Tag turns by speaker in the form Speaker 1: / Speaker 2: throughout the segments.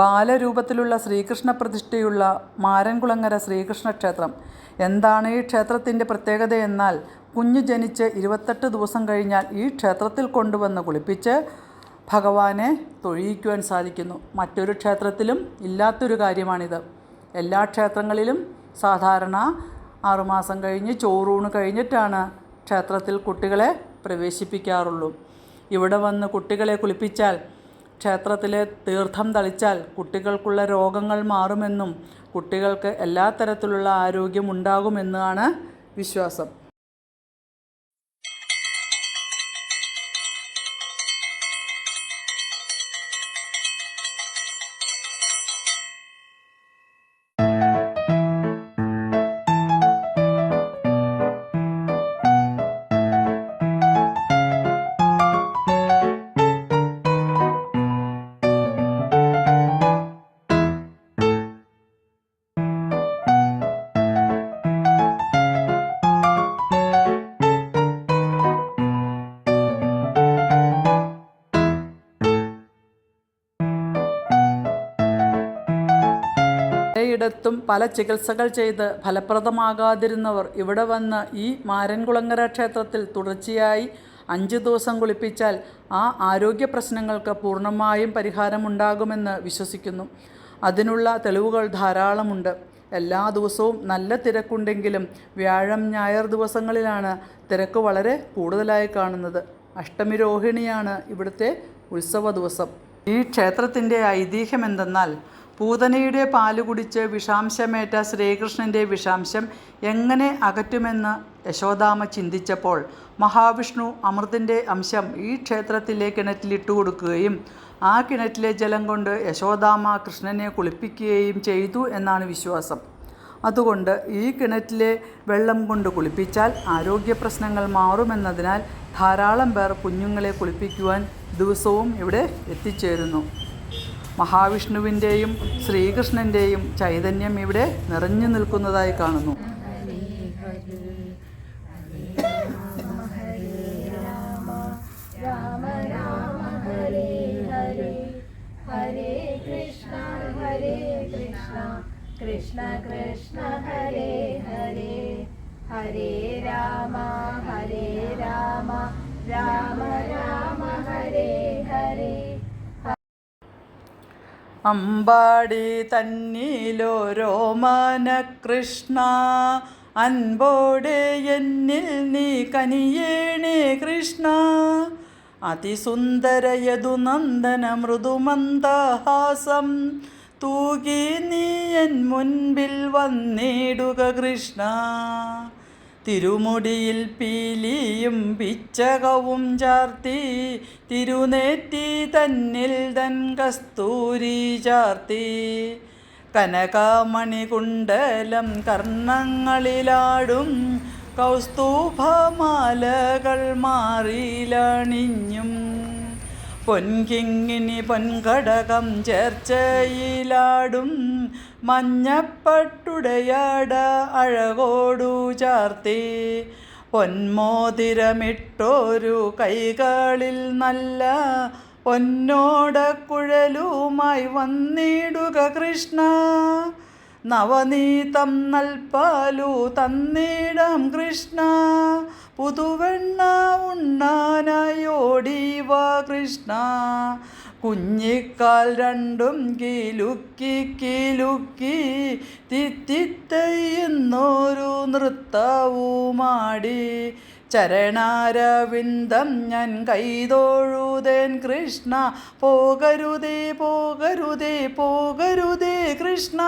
Speaker 1: ബാലരൂപത്തിലുള്ള ശ്രീകൃഷ്ണ പ്രതിഷ്ഠയുള്ള മാരൻകുളങ്ങര ശ്രീകൃഷ്ണ ക്ഷേത്രം. എന്താണ് ഈ ക്ഷേത്രത്തിന്റെ പ്രത്യേകതയെന്നാൽ കുഞ്ഞു ജനിച്ച് ഇരുപത്തെട്ട് ദിവസം കഴിഞ്ഞാൽ ഈ ക്ഷേത്രത്തിൽ കൊണ്ടുവന്ന് കുളിപ്പിച്ച് ഭഗവാനെ തൊഴിയിക്കുവാൻ സാധിക്കുന്നു. മറ്റൊരു ക്ഷേത്രത്തിലും ഇല്ലാത്തൊരു കാര്യമാണിത്. എല്ലാ ക്ഷേത്രങ്ങളിലും സാധാരണ ആറുമാസം കഴിഞ്ഞ് ചോറൂണ് കഴിഞ്ഞിട്ടാണ് ക്ഷേത്രത്തിൽ കുട്ടികളെ പ്രവേശിപ്പിക്കാറുള്ളൂ. ഇവിടെ വന്ന് കുട്ടികളെ കുളിപ്പിച്ചാൽ ക്ഷേത്രത്തിലെ തീർത്ഥം തളിച്ചാൽ കുട്ടികൾക്കുള്ള രോഗങ്ങൾ മാറുമെന്നും കുട്ടികൾക്ക് എല്ലാ തരത്തിലുള്ള ആരോഗ്യമുണ്ടാകുമെന്നാണ് വിശ്വാസം. പലയിടത്തും പല ചികിത്സകൾ ചെയ്ത് ഫലപ്രദമാകാതിരുന്നവർ ഇവിടെ വന്ന് ഈ മാരൻകുളങ്ങര ക്ഷേത്രത്തിൽ തുടർച്ചയായി അഞ്ച് ദിവസം കുളിപ്പിച്ചാൽ ആ ആരോഗ്യ പ്രശ്നങ്ങൾക്ക് പൂർണമായും പരിഹാരമുണ്ടാകുമെന്ന് വിശ്വസിക്കുന്നു. അതിനുള്ള തെളിവുകൾ ധാരാളമുണ്ട്. എല്ലാ ദിവസവും നല്ല തിരക്കുണ്ടെങ്കിലും വ്യാഴം ഞായർ ദിവസങ്ങളിലാണ് തിരക്ക് വളരെ കൂടുതലായി കാണുന്നത്. അഷ്ടമി രോഹിണിയാണ് ഇവിടുത്തെ ഉത്സവ ദിവസം. ഈ ക്ഷേത്രത്തിന്റെ ഐതിഹ്യം എന്തെന്നാൽ പൂതനയുടെ പാൽ കുടിച്ച് വിഷാംശമേറ്റ ശ്രീകൃഷ്ണന്റെ വിഷാംശം എങ്ങനെ അകറ്റുമെന്ന് യശോദാമ ചിന്തിച്ചപ്പോൾ മഹാവിഷ്ണു അമൃതിന്റെ അംശം ഈ ക്ഷേത്രത്തിലെ കിണറ്റിലിട്ട് കൊടുക്കുകയും ആ കിണറ്റിലെ ജലം കൊണ്ട് യശോദാമ കൃഷ്ണനെ കുളിപ്പിക്കുകയും ചെയ്തു എന്നാണ് വിശ്വാസം. അതുകൊണ്ട് ഈ കിണറ്റിലെ വെള്ളം കൊണ്ട് കുളിപ്പിച്ചാൽ ആരോഗ്യ പ്രശ്നങ്ങൾ മാറുമെന്നതിനാൽ ധാരാളം പേർ കുഞ്ഞുങ്ങളെ കുളിപ്പിക്കുവാൻ ദിവസവും ഇവിടെ എത്തിച്ചേരുന്നു. മഹാവിഷ്ണുവിന്റെയും ശ്രീകൃഷ്ണന്റെയും ചൈതന്യം ഇവിടെ നിറഞ്ഞു നിൽക്കുന്നതായി കാണുന്നു
Speaker 2: കൃഷ്ണ കൃഷ്ണ ഹരേ ഹരേ ഹരേ രാമ ഹരേ രാമ രാമ രാമ
Speaker 1: അമ്പാടി തന്നിലോരോ മാനകൃഷ്ണ അൻപോടെ എന്നിൽ നീ കനിയേണേ കൃഷ്ണ. അതിസുന്ദരയതു നന്ദന മൃദുമന്ദഹാസം തൂകി നീ എൻ മുൻപിൽ വന്നിടുക കൃഷ്ണ. തിരുമുടിയിൽ പീലിയും പിച്ചകവും ചാർത്തി തിരുനേറ്റി തന്നിൽ തൻ കസ്തൂരി ചാർത്തി കനകാമണികുണ്ടലം കർണങ്ങളിലാടും കൗസ്തൂഭമാലകൾ മാറിലണിഞ്ഞും പൊൻകിങ്ങിനി പൊൻകടകം ചേർച്ചയിലാടും മഞ്ഞപ്പട്ടുടയാട അഴകോടു ചാർത്തി. പൊന്മോതിരമിട്ടോരു കൈകളിൽ നല്ല പൊന്നോടക്കുഴലുമായി വന്നിടുക കൃഷ്ണ. നവനീതം നൽപാലു തന്നിടം കൃഷ്ണ. പുതുവെണ്ണ ഉണ്ണാനായോടിവ കൃഷ്ണ. കുഞ്ഞിക്കാൽ രണ്ടും കിലുക്കി കിലുക്കി തിത്തിത്തയ്യുന്നൊരു നൃത്തവുമാടി. ചരണാരവിന്ദം ഞാൻ കൈതോഴുതേൻ കൃഷ്ണ. പോകരുതേ പോകരുതേ പോകരുതേ കൃഷ്ണ.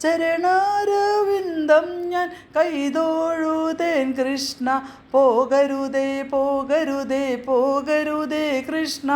Speaker 1: ചരണാരവിന്ദം ഞാൻ കൈതോഴുതേൻ കൃഷ്ണ. പോകരുതേ പോകരുതേ പോകരുതേ കൃഷ്ണ.